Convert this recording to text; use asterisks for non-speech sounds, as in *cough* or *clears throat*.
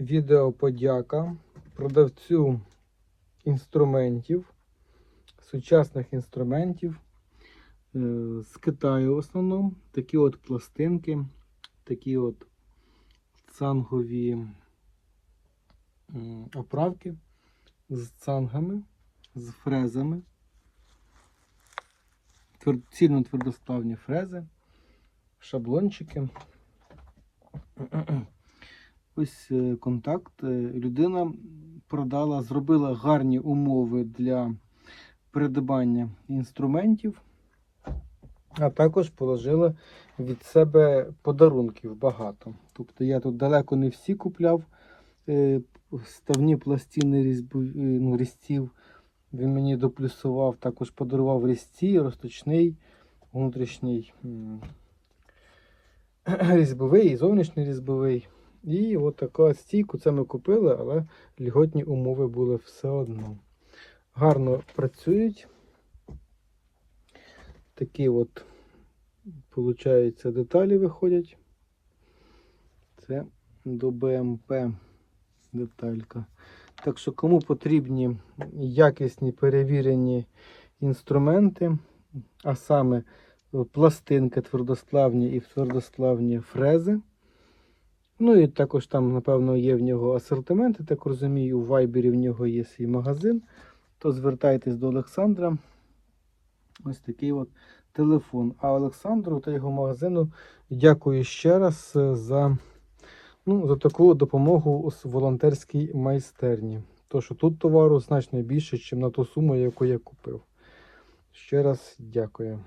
відеоподяка продавцю інструментів, сучасних інструментів е, з Китаю в основному. Такі от пластинки, такі от цангові оправки з цангами, з фрезами. Цільно твердоставні фрези, шаблончики. Ось е, контакт. Е, Людина продала, зробила гарні умови для придбання інструментів, а також положила від себе подарунків багато. Тобто я тут далеко не всі купляв е, ставні пластини різьбу- ну, різців. Він мені доплюсував, також подарував різці, розточний, внутрішній *clears throat* різьбовий і зовнішній різьбовий. І от така стійку це ми купили, але льготні умови були все одно. Гарно працюють. Такі от, виходить, деталі виходять. Це до БМП деталька. Так що, кому потрібні якісні перевірені інструменти, а саме пластинки твердославні і твердославні фрези. Ну і також там, напевно, є в нього асортимент, я так розумію, у Вайбері в нього є свій магазин. То звертайтесь до Олександра. Ось такий от телефон. А Олександру та його магазину дякую ще раз е, за, ну, за таку допомогу у волонтерській майстерні. То, що тут товару значно більше, ніж на ту суму, яку я купив. Ще раз дякую.